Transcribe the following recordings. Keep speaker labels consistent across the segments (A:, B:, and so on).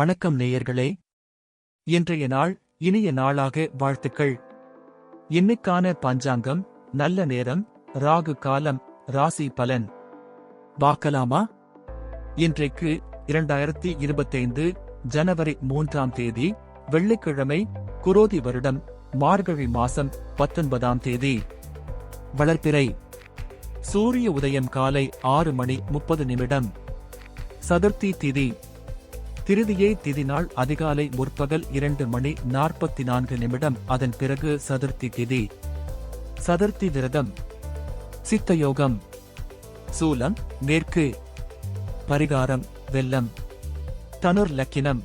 A: வணக்கம் நேயர்களே. இன்றைய நாள் இனிய நாளாக வாழ்த்துக்கள். இன்னைக்கான பஞ்சாங்கம் நல்ல நேரம் ராகு காலம் ராசி பலன். பார்க்கலாமா? இன்றைக்கு இரண்டாயிரத்தி இருபத்தைந்து ஜனவரி மூன்றாம் தேதி வெள்ளிக்கிழமை குரோதி வருடம் மார்கழி மாசம் பத்தொன்பதாம் தேதி. வளர்ப்பிறை சூரிய உதயம் காலை ஆறு மணி முப்பது நிமிடம். சதுர்த்தி திதி. திருதியை திதி நாள் அதிகாலை முற்பகல் இரண்டு மணி நாற்பத்தி நான்கு நிமிடம். அதன் பிறகு சதுர்த்தி திதி. சதுர்த்தி விரதம். சித்தயோகம். சூலம். மேற்கு. பரிகாரம். வெள்ளம். தனுர் லக்கினம்.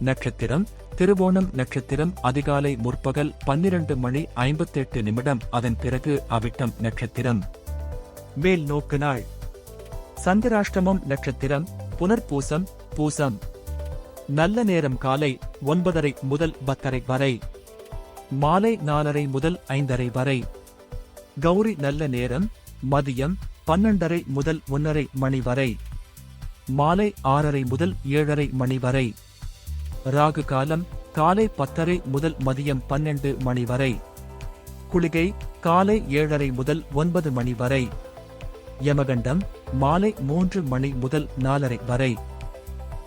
A: நட்சத்திரம். திருவோணம் நட்சத்திரம். அதிகாலை முற்பகல் பன்னிரண்டு மணி ஐம்பத்தெட்டு நிமிடம். அதன் பிறகு அவிட்டம் நட்சத்திரம். மேல் நோக்கு நாள். சந்திராஷ்டமம் நட்சத்திரம். புனர்பூசம். பூசம். நல்ல நேரம் காலை ஒன்பதரை முதல் பத்தரை வரை. மாலை நாலரை முதல் ஐந்தரை வரை. கௌரி நல்ல நேரம் மதியம் பன்னெண்டரை முதல் ஒன்னரை மணி வரை. மாலை ஆறரை முதல் ஏழரை மணி வரை. ராகு காலம் காலை பத்தரை முதல் மதியம் பன்னெண்டு மணி வரை. குளிகை காலை ஏழரை முதல் ஒன்பது மணி வரை. யமகண்டம் மாலை மூன்று மணி முதல் நாலரை வரை.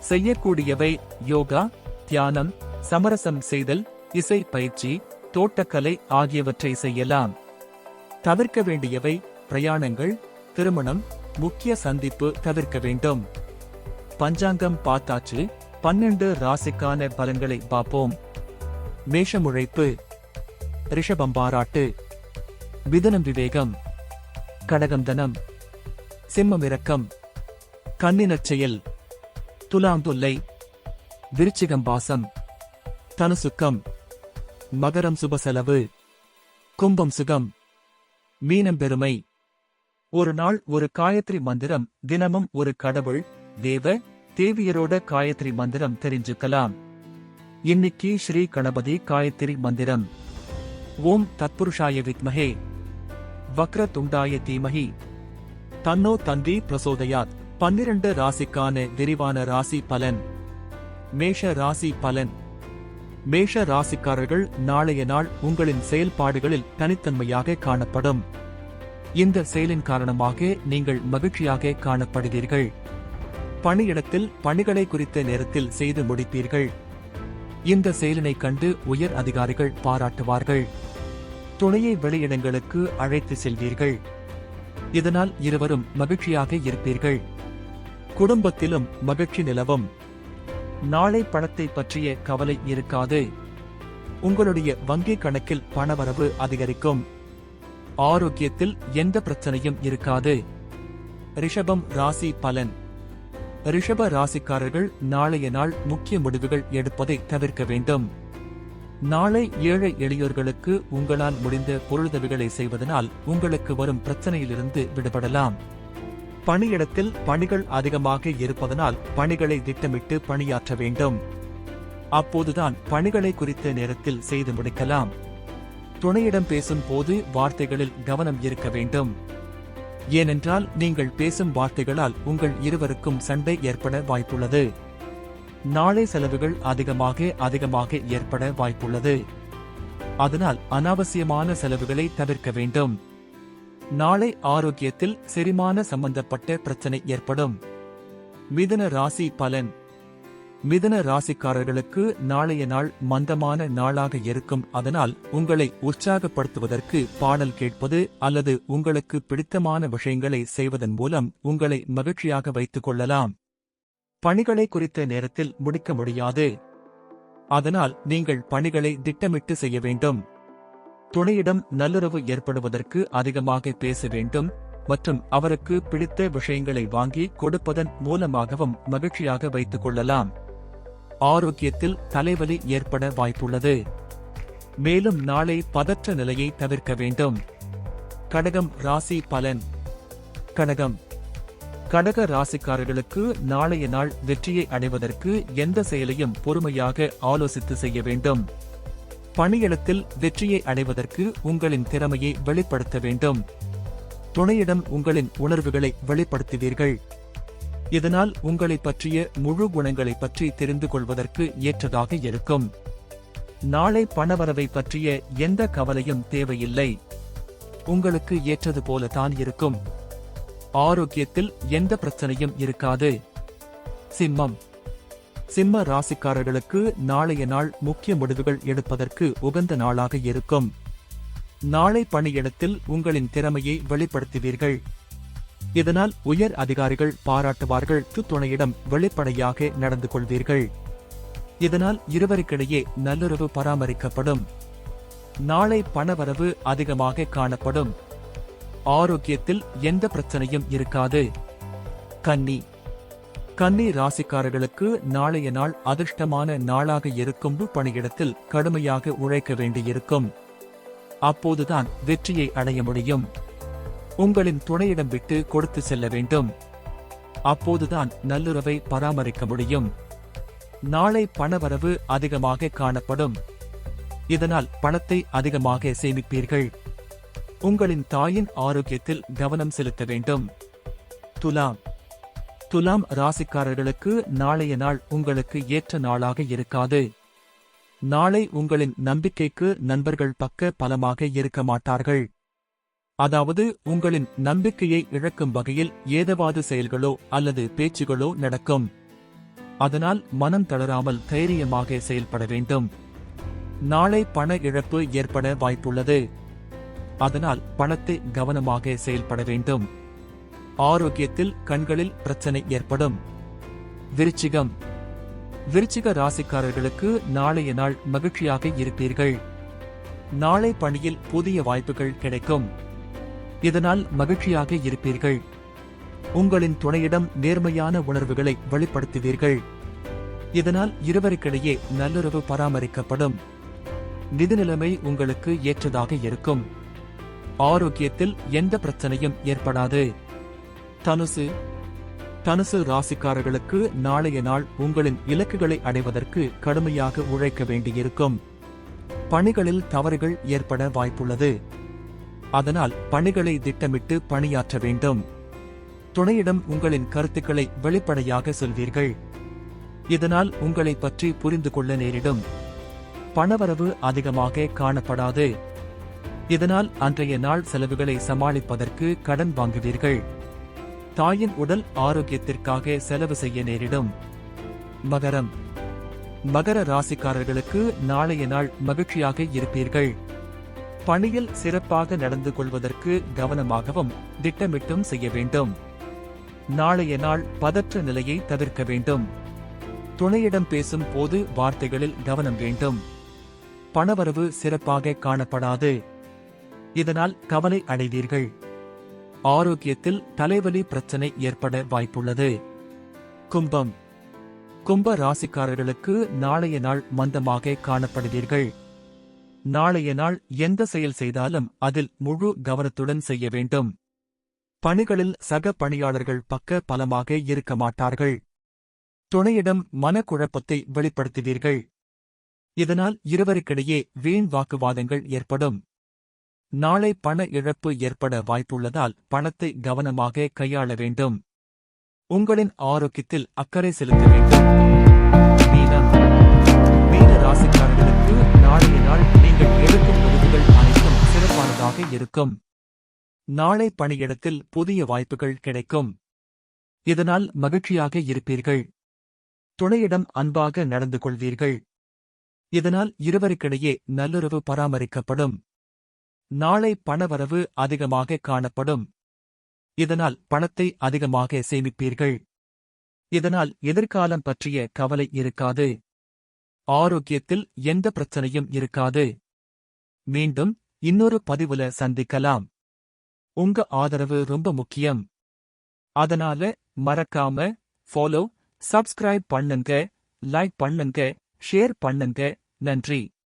A: செய்யக்கூடியவை யோகா தியானம் சமரசம் செய்தல் இசை பயிற்சி தோட்டக்கலை ஆகியவற்றை செய்யலாம். தவிர்க்க வேண்டியவை பிரயாணங்கள் திருமணம் முக்கிய சந்திப்பு தவிர்க்க வேண்டும். பஞ்சாங்கம் பார்த்தாச்சு பன்னெண்டு ராசிக்கான பலன்களை பார்ப்போம். மேஷமுழைப்பு ரிஷபம் பாராட்டு மிதனம் விவேகம் கடகம் தனம் சிம்மம் இரக்கம் கண்ணினச் செயல் துலாம் தொல்லை விருச்சிகம் பாசம் தனுசுக்கம் மகரம் சுபசெலவு கும்பம் சுகம் மீனம் பெருமை. ஒரு நாள் ஒரு காயத்ரி மந்திரம் தினமும் ஒரு கடவுள் தேவ தேவியரோட காயத்ரி மந்திரம் தெரிஞ்சுக்கலாம். இன்னைக்கு ஸ்ரீ கணபதி காயத்ரி மந்திரம். ஓம் தத்புருஷாய வித்மஹே. வக்ர துண்டாய தீமஹி. தன்னோ தந்தி பிரசோதயாத். பன்னிரண்டு ராசிக்கான விரிவான ராசி பலன். மேஷ ராசி பலன். மேஷ ராசிக்காரர்கள் நாளைய நாள் உங்களின் செயல்பாடுகளில் தனித்தன்மையாக காணப்படும். இந்த செயலின் காரணமாக நீங்கள் மகிழ்ச்சியாக காணப்படுவீர்கள். பணியிடத்தில் பணிகளை குறித்த நேரத்தில் செய்து முடிப்பீர்கள். இந்த செயலினை கண்டு உயர் அதிகாரிகள் பாராட்டுவார்கள். துணையை வெளியிடங்களுக்கு அழைத்து செல்வீர்கள். இதனால் இருவரும் மகிழ்ச்சியாக இருப்பீர்கள். குடும்பத்திலும் மகிழ்ச்சி நிலவும். நாளை பணத்தை பற்றிய கவலை இருக்காது. உங்களுடைய வங்கி கணக்கில் பணவரவு அதிகரிக்கும். ஆரோக்கியத்தில் எந்த பிரச்சனையும் இருக்காது. ரிஷபம் ராசி பலன். ரிஷப ராசிக்காரர்கள் நாளைய நாள் முக்கிய முடிவுகள் எடுப்பதை தவிர்க்க வேண்டும். நாளை ஏழை எளியோர்களுக்கு உங்களால் முடிந்த பொருளுதவிகளை செய்வதனால் உங்களுக்கு வரும் பிரச்சனையிலிருந்து விடுபடலாம். பணியிடத்தில் பணிகள் அதிகமாக இருப்பதனால் பணிகளை திட்டமிட்டு பணியாற்ற வேண்டும். அப்போதுதான் பணிகளை குறித்த நேரத்தில் செய்து முடிக்கலாம். துணையிடம் பேசும் போது வார்த்தைகளில் கவனம் இருக்க வேண்டும். ஏனென்றால் நீங்கள் பேசும் வார்த்தைகளால் உங்கள் இருவருக்கும் சண்டை ஏற்பட வாய்ப்புள்ளது. நாளை செலவுகள் அதிகமாக அதிகமாக ஏற்பட வாய்ப்புள்ளது. அதனால் அனாவசியமான செலவுகளை தவிர்க்க வேண்டும். நாளை ஆரோக்கியத்தில் செரிமான சம்பந்தப்பட்ட பிரச்சனை ஏற்படும். மிதன ராசி பலன். மிதன ராசிக்காரர்களுக்கு நாளைய நாள் மந்தமான நாளாக இருக்கும். அதனால் உங்களை உற்சாகப்படுத்துவதற்கு பாடல் கேட்பது அல்லது உங்களுக்கு பிடித்தமான விஷயங்களை செய்வதன் மூலம் உங்களை மகிழ்ச்சியாக வைத்துக் கொள்ளலாம். பணிகளை குறித்த நேரத்தில் முடிக்க முடியாது. அதனால் நீங்கள் பணிகளை திட்டமிட்டு செய்ய வேண்டும். துணையிடம் நல்லுறவு ஏற்படுவதற்கு அதிகமாக பேச வேண்டும் மற்றும் அவருக்கு பிடித்த விஷயங்களை வாங்கி கொடுப்பதன் மூலமாகவும் மகிழ்ச்சியாக வைத்துக் கொள்ளலாம். ஆரோக்கியத்தில் தலைவலி ஏற்பட வாய்ப்புள்ளது. மேலும் நாளை பதற்ற நிலையை தவிர்க்க வேண்டும். கடகம் ராசி பலன். கடகம். கடக ராசிக்காரர்களுக்கு நாளைய நாள் வெற்றியை அடைவதற்கு எந்த செயலையும் பொறுமையாக ஆலோசித்து செய்ய வேண்டும். பணியிடத்தில் வெற்றியை அடைவதற்கு உங்களின் திறமையை வெளிப்படுத்த வேண்டும். துணையிடம் உங்களின் உணர்வுகளை வெளிப்படுத்துவீர்கள். இதனால் உங்களைப் பற்றிய முழு குணங்களைப் பற்றி தெரிந்து கொள்வதற்கு ஏற்றதாக இருக்கும். நாளை பணவரவை பற்றிய எந்த கவலையும் தேவையில்லை. உங்களுக்கு ஏற்றது போலதான் இருக்கும். ஆரோக்கியத்தில் எந்த பிரச்சனையும் இருக்காது. சிம்மம். சிம்ம ராசிக்காரர்களுக்கு நாளைய நாள் முக்கிய முடிவுகள் எடுப்பதற்கு உகந்த நாளாக இருக்கும். நாளை பணியிடத்தில் உங்களின் திறமையை வெளிப்படுத்துவீர்கள். இதனால் உயர் அதிகாரிகள் பாராட்டுவார்கள் துணையிடம் வெளிப்படையாக நடந்து கொள்வீர்கள். இதனால் இருவருக்கிடையே நல்லுறவு பராமரிக்கப்படும். நாளை பணவரவு அதிகமாக காணப்படும். ஆரோக்கியத்தில் எந்த பிரச்சனையும் இருக்காது. கன்னி கன்னி ராசிக்காரர்களுக்கு நாளைய நாள் அதிர்ஷ்டமான நாளாக இருக்கும் பணியிடத்தில் கடுமையாக உழைக்க வேண்டியிருக்கும். அப்போதுதான் வெற்றியை அடைய முடியும். உங்களின் துணையிடம் விட்டு கொடுத்து செல்ல வேண்டும். அப்போதுதான் நல்லுறவை பராமரிக்க முடியும். நாளை பணவரவு அதிகமாக காணப்படும். இதனால் பணத்தை அதிகமாக சேமிப்பீர்கள். உங்களின் தாயின் ஆரோக்கியத்தில் கவனம் செலுத்த வேண்டும். துலாம். துலாம் ராசிக்காரர்களுக்கு நாளைய நாள் உங்களுக்கு ஏற்ற நாளாக இருக்காது. நாளை உங்களின் நம்பிக்கைக்கு நண்பர்கள் பக்க பலமாக இருக்க மாட்டார்கள். அதாவது உங்களின் நம்பிக்கையை இழக்கும் வகையில் ஏதவாது செயல்களோ அல்லது பேச்சுகளோ நடக்கும். அதனால் மனம் தளராமல் தைரியமாக செயல்பட வேண்டும். நாளை பண இழப்பு ஏற்பட வாய்ப்புள்ளது. அதனால் பணத்தை கவனமாக செயல்பட வேண்டும். ஆரோக்கியத்தில் கண்களில் பிரச்சனை ஏற்படும். விருச்சிகம். விருச்சிக ராசிக்காரர்களுக்கு நாளைய நாள் மகிழ்ச்சியாக இருப்பீர்கள். நாளை பணியில் புதிய வாய்ப்புகள் கிடைக்கும். இதனால் மகிழ்ச்சியாக இருப்பீர்கள். உங்களின் துணையிடம் நேர்மையான உணர்வுகளை வெளிப்படுத்துவீர்கள். இதனால் இருவருக்கிடையே நல்லுறவு பராமரிக்கப்படும். நிதி நிலைமை உங்களுக்கு ஏற்றதாக இருக்கும். ஆரோக்கியத்தில் எந்த பிரச்சனையும் ஏற்படாது. தனுசு. தனுசு ராசிக்காரர்களுக்கு நாளைய நாள் உங்களின் இலக்குகளை அடைவதற்கு கடுமையாக உழைக்க வேண்டியிருக்கும். பணிகளில் தவறுகள் ஏற்பட வாய்ப்புள்ளது. அதனால் பணிகளை திட்டமிட்டு பணியாற்ற வேண்டும். துணையிடம் உங்களின் கருத்துக்களை வெளிப்படையாக சொல்வீர்கள். இதனால் உங்களை பற்றி புரிந்து கொள்ள நேரிடும். பணவரவு அதிகமாக காணப்படாது. இதனால் அன்றைய நாள் செலவுகளை சமாளிப்பதற்கு கடன் வாங்குவீர்கள். தாயின் உடல் ஆரோக்கியத்திற்காக செலவு செய்ய நேரிடும். மகரம். மகர ராசிக்காரர்களுக்கு நாளைய நாள் மகிழ்ச்சியாக இருப்பீர்கள். பணியில் சிறப்பாக நடந்து கொள்வதற்கு கவனமாகவும் திட்டமிட்டும் செய்ய வேண்டும். நாளைய நாள் பதற்ற நிலையை தவிர்க்க வேண்டும். துணையிடம் பேசும் போது வார்த்தைகளில் கவனம் வேண்டும். பணவரவு சிறப்பாக காணப்படாது. இதனால் கவலை அடைவீர்கள். ஆரோக்கியத்தில் தலைவலி பிரச்சனை ஏற்பட வாய்ப்புள்ளது. கும்பம். கும்ப ராசிக்காரர்களுக்கு நாளைய நாள் மந்தமாக காணப்படுவீர்கள். நாளைய நாள் எந்த செயல் செய்தாலும் அதில் முழு கவனத்துடன் செய்ய வேண்டும். பணிகளில் சக பணியாளர்கள் பக்க பலமாக இருக்க மாட்டார்கள். துணையிடம் மனக்குழப்பத்தை வெளிப்படுத்துவீர்கள். இதனால் இருவருக்கிடையே வீண் வாக்குவாதங்கள் ஏற்படும். நாளை பண இழப்பு ஏற்பட வாய்ப்புள்ளதால் பணத்தை கவனமாக கையாள வேண்டும். உங்களின் ஆரோக்கியத்தில் அக்கறை செலுத்த வேண்டும். மீனம். மீன ராசிக்காரர்களுக்கு நாளைய நாள் நீங்கள் எடுக்கும் முடிவுகள் அனைத்தும் சிறப்பானதாக இருக்கும். நாளை பணியிடத்தில் புதிய வாய்ப்புகள் கிடைக்கும். இதனால் மகிழ்ச்சியாக இருப்பீர்கள். துணையிடம் அன்பாக நடந்து கொள்வீர்கள். இதனால் இருவருக்கிடையே நல்லுறவு பராமரிக்கப்படும். நாளை பணவரவு அதிகமாக காணப்படும். இதனால் பணத்தை அதிகமாக சேமிப்பீர்கள். இதனால் எதிர்காலம் பற்றிய கவலை இருக்காது. ஆரோக்கியத்தில் எந்த பிரச்சனையும் இருக்காது. மீண்டும் இன்னொரு பதிவுல சந்திக்கலாம். உங்க ஆதரவு ரொம்ப முக்கியம். அதனால மறக்காம ஃபாலோ சப்ஸ்கிரைப் பண்ணுங்க லைக் பண்ணுங்க ஷேர் பண்ணுங்க. நன்றி.